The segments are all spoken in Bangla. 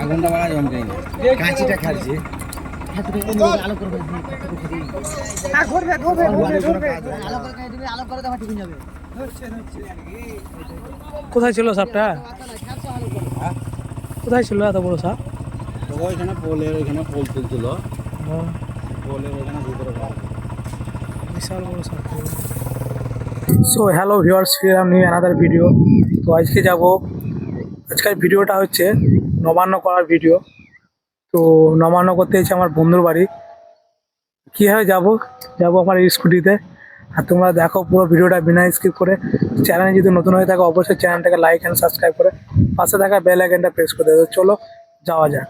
আগুনটা কাঁচিটা খাচ্ছে। কোথায় ছিল সাপটা? কোথায় ছিল এত বড় সাপ? তো ওইখানে পোলের ওইখানে পোল তুলছিল। পোলের ওইখানে ভিতরে বিশাল বড় সাপ। সো হ্যালো ভিউয়ার্স ফিরলাম নিউ অ্যানাদার ভিডিও তো আজকে যাব আজকের ভিডিওটা হচ্ছে নবান্ন করার ভিডিও। তো নবান্ন করতে এসেছি আমার বন্ধুর বাড়ি। কীভাবে যাব? যাব আমার স্কুটিতে। আর তোমরা দেখো পুরো ভিডিওটা বিনা স্কিপ করে। চ্যানেলে যদি নতুন হয়ে থাকে, অবশ্যই চ্যানেলটাকে লাইক অ্যান্ড সাবস্ক্রাইব করে পাশে থাকা বেল আইকনটা প্রেস করে দেবে চলো, যাওয়া যাক।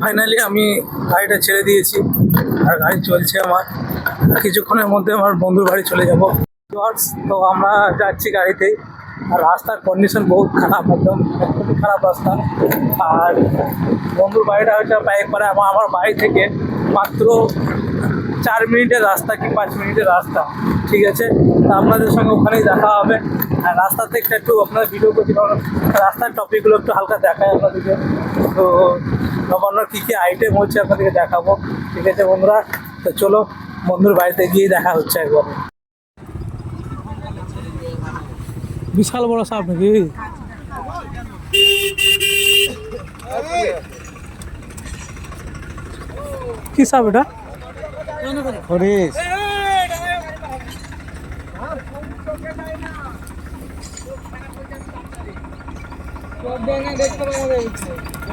ফাইনালি আমি গাড়িটা ছেড়ে দিয়েছি। আর গাড়ি চলছে আমার। কিছুক্ষণের মধ্যে আমার বন্ধুর বাড়ি চলে যাব। তো আমরা যাচ্ছি গাড়িতেই আর রাস্তার কন্ডিশন বহুত খারাপ, একদম খুবই খারাপ রাস্তা। আর বন্ধুর বাড়িটা হচ্ছে বাইক করে আমার আমার বাড়ি থেকে মাত্র চার মিনিটের রাস্তা কি পাঁচ মিনিটের রাস্তা, ঠিক আছে? আপনাদের সঙ্গে ওখানেই দেখা হবে। আর রাস্তা থেকে একটু আপনাদের ভিডিও করছি পারবেন। রাস্তার টপিকগুলো একটু হালকা দেখায় আপনাদেরকে। তো নবান্নর কী কী আইটেম হচ্ছে আপনাদেরকে দেখাবো। ঠিক আছে বন্ধুরা? তো চলো বন্ধুর বাড়িতে গিয়ে দেখা হচ্ছে একবার। বিশাল বড় সাপ নাকি? কি সাপ এটা? হরিশ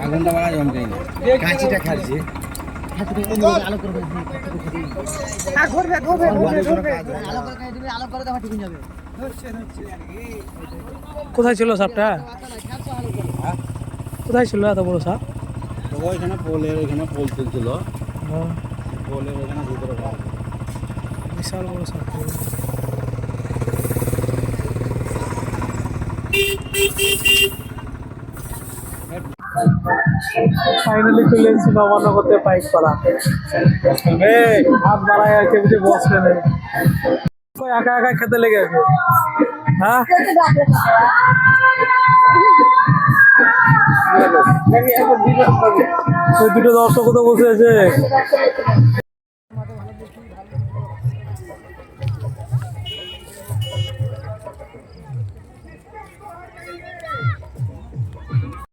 আগুনটা বাড়া জমছে কাঁচিটা খাচ্ছে। কোথায় ছিল সাপটা? কোথায় ছিল এত বড় সাপ? ওইখানে পোলের ওইখানে পোল তুলছিল পোলের ওইখানে বিশাল বড় সাপ ফাইনালি চলে এসেছি নবান্ন করতে বাইক করা হাত বাড়ায় আছে বুঝে বসবে নেই একা একা খেতে লেগে আছে হ্যাঁ? দুটো দর্শক তো বসে আছে।